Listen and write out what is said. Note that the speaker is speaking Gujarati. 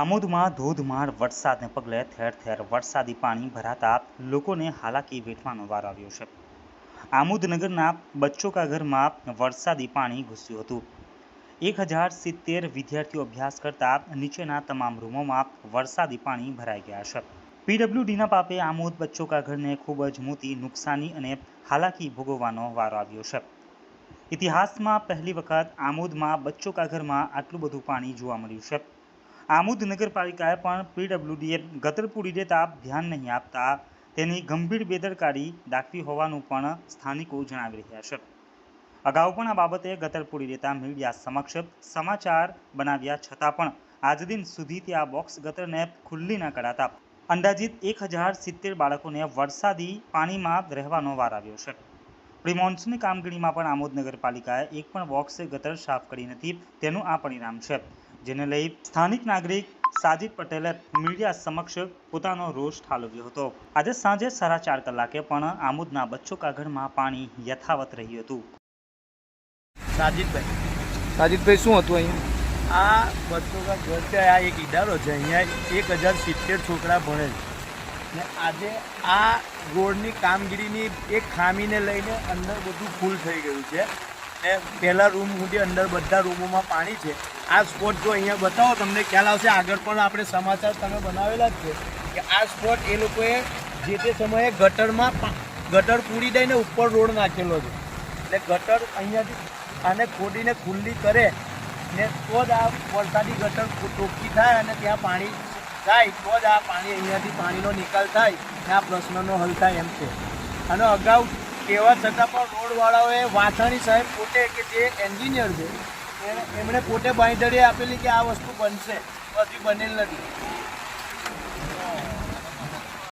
આમોદમાં ધોધમાર વરસાદને પગલે ઠેર ઠેર વરસાદી પાણી ભરાતા લોકોને હાલાકી વેઠવાનો વાર આવ્યો છે. આમોદનગરના બચ્ચો કા ઘરમાં વરસાદી પાણી ઘૂસ્યું હતું. એક હજાર સિત્તેર વિદ્યાર્થીઓ અભ્યાસ કરતા નીચેના તમામ રૂમોમાં વરસાદી પાણી ભરાઈ ગયા છે. પીડબ્લ્યુડીના પાપે આમોદ બચ્ચો કા ઘરને ખૂબ જ મોટી નુકસાની અને હાલાકી ભોગવવાનો વારો આવ્યો છે. ઇતિહાસમાં પહેલી વખત આમોદમાં બચ્ચો કા ઘરમાં આટલું બધું પાણી જોવા મળ્યું છે. આમોદ નગરપાલિકાએ પણ પીડબ્લ્યુડીએ ગટર તાપ ધ્યાન નહીં આપતા તેની ગંભીર બેદરકારી દાખવી હોવાનું પણ સ્થાનિકો જણાવી રહ્યા છે. અગાઉ પણ આ બાબતે ગતરપુરી રહેતા મીડિયા સમક્ષ સમાચાર બનાવ્યા છતાં પણ આજ દિન સુધી તે આ બોક્સ ગતરને ખુલ્લી ન કરાતા અંદાજિત એક હજાર સિત્તેર બાળકોને વરસાદી પાણીમાં રહેવાનો વાર આવ્યો છે. પ્રી મોન્સૂનની કામગીરીમાં પણ આમોદ નગરપાલિકાએ એક પણ બોક્સ ગટર સાફ કરી નથી, તેનું આ પરિણામ છે. જેને લઈ સ્થાનિક નાગરિક સાજિદ પટેલે મીડિયા સમક્ષ પોતાનો રોષ ઠાલવ્યો હતો. આજે સાંજે સાડા ચાર કલાકે પણ આમોદના બચ્ચો કાગળમાં પાણી યથાવત રહ્યું હતું. સાજિદભાઈ સાજિદભાઈ શું હતું અહીંયા? આ બચ્ચો કા ઘર છે આ એક ઇદારો છે. અહીંયા એક હજાર સિત્તેર છોકરા ભણે છે. ને આજે આ રોડની કામગીરીની એક ખામીને લઈને અંદર બધું ફૂલ થઈ ગયું છે. ને પહેલાં રૂમ સુધી અંદર બધા રૂમોમાં પાણી છે. આ સ્પોટ જો અહીંયા બતાવો, તમને ખ્યાલ આવશે, આગળ પણ આપણે સમાચાર તમે બનાવેલા જ છે કે આ સ્પોટ એ લોકોએ જે તે સમયે ગટરમાં ગટર પૂરી દઈને ઉપર રોડ નાખેલો છે. એટલે ગટર અહીંયાથી આને ખોડીને ખુલ્લી કરે ને તો જ આ વરસાદી ગટર ટોકી થાય અને ત્યાં પાણી જાય, તો જ આ પાણી અહીંયાથી પાણીનો નિકાલ થાય ને આ પ્રશ્નનો હલ થાય એમ છે. અને અગાઉ કહેવા છતાં પણ રોડવાળાઓએ વાછાણી સાહેબ પોતે કે જે એન્જિનિયર છે એમણે પોતે બાંધણી આપેલી કે આ વસ્તુ બનશે. પછી બનેલ નથી.